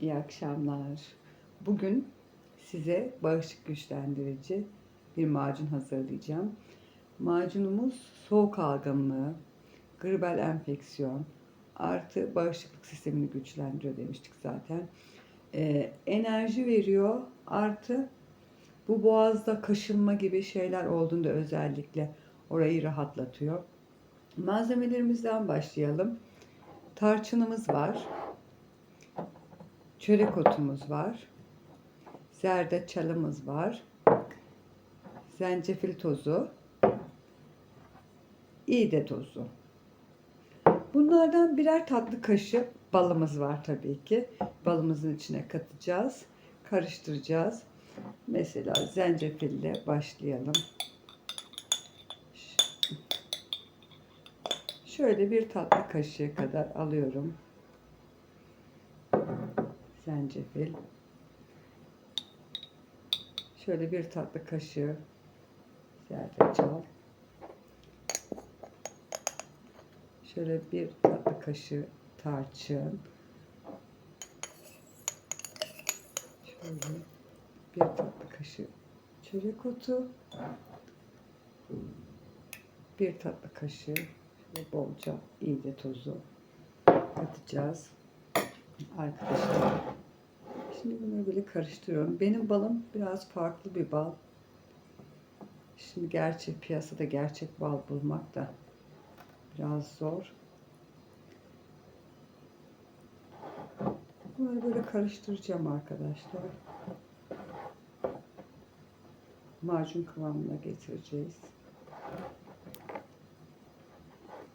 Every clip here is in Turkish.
İyi akşamlar. Bugün size bağışıklık güçlendirici bir macun hazırlayacağım. Macunumuz soğuk algınlığı, gribel enfeksiyon, artı bağışıklık sistemini güçlendiriyor demiştik zaten. Ee, enerji veriyor, artı bu boğazda kaşınma gibi şeyler olduğunda özellikle orayı rahatlatıyor. Malzemelerimizden başlayalım. Tarçınımız var. Çörek otumuz var. Zerdeçalımız var. Zencefil tozu. iğde tozu. Bunlardan birer tatlı kaşığı balımız var tabii ki. Balımızın içine katacağız. Karıştıracağız. Mesela zencefille başlayalım. Şöyle bir tatlı kaşığı kadar alıyorum. Zencefil. Şöyle bir tatlı kaşığı zerdeçal. Şöyle bir tatlı kaşığı tarçın. Şöyle bir tatlı kaşığı çörek otu. Bir tatlı kaşığı şöyle bolca iğde tozu katacağız. Arkadaşlar şimdi bunları böyle karıştırıyorum. Benim balım biraz farklı bir bal. Şimdi gerçek piyasada gerçek bal bulmak da biraz zor. Bunları böyle karıştıracağım arkadaşlar. Macun kıvamına getireceğiz.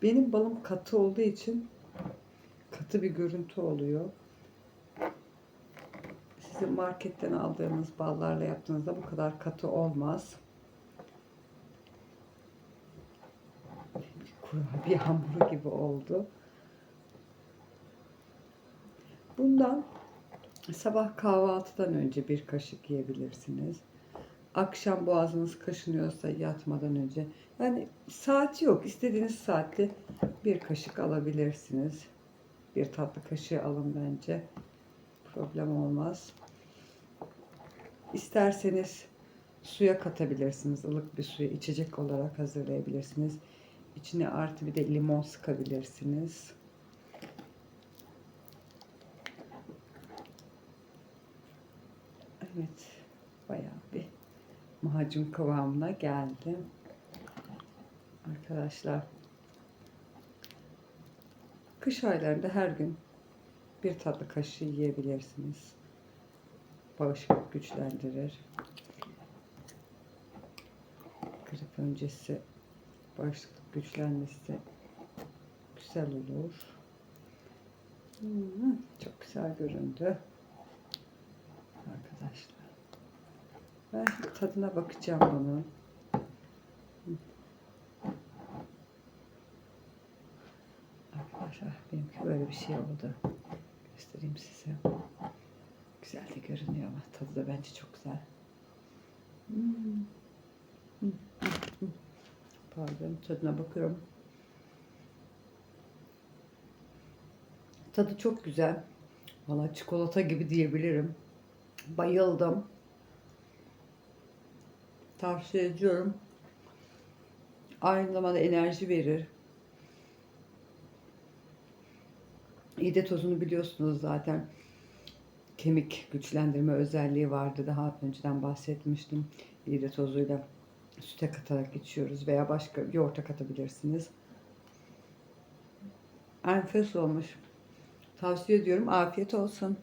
Benim balım katı olduğu için katı bir görüntü oluyor. Sizin marketten aldığınız ballarla yaptığınızda bu kadar katı olmaz. Kurabiye hamuru gibi oldu. Bundan sabah kahvaltıdan önce bir kaşık yiyebilirsiniz. Akşam boğazınız kaşınıyorsa yatmadan önce. Yani saati yok. İstediğiniz saatte bir kaşık alabilirsiniz. Bir tatlı kaşığı alın bence. Problem olmaz. İsterseniz suya katabilirsiniz. ılık bir suyu içecek olarak hazırlayabilirsiniz. İçine artı bir de limon sıkabilirsiniz. Evet. Bayağı bir macun kıvamına geldi. Arkadaşlar kış aylarında her gün bir tatlı kaşığı yiyebilirsiniz. Bağışıklık güçlendirir. Grip öncesi bağışıklık güçlenmesi güzel olur. Hmm, çok güzel göründü. Arkadaşlar. Ben tadına bakacağım bunun. Arkadaşlar benimki böyle bir şey oldu. Göstereyim size. Güzel de görünüyor ama tadı da bence çok güzel. Pardon tadına bakıyorum. Tadı çok güzel. Valla çikolata gibi diyebilirim. Bayıldım. Tavsiye ediyorum. Aynı zamanda enerji verir. İğde tozunu biliyorsunuz zaten. Kemik güçlendirme özelliği vardı. Daha önceden bahsetmiştim. İğde tozuyla süte katarak içiyoruz veya başka yoğurta katabilirsiniz. Enfes olmuş. Tavsiye ediyorum. Afiyet olsun.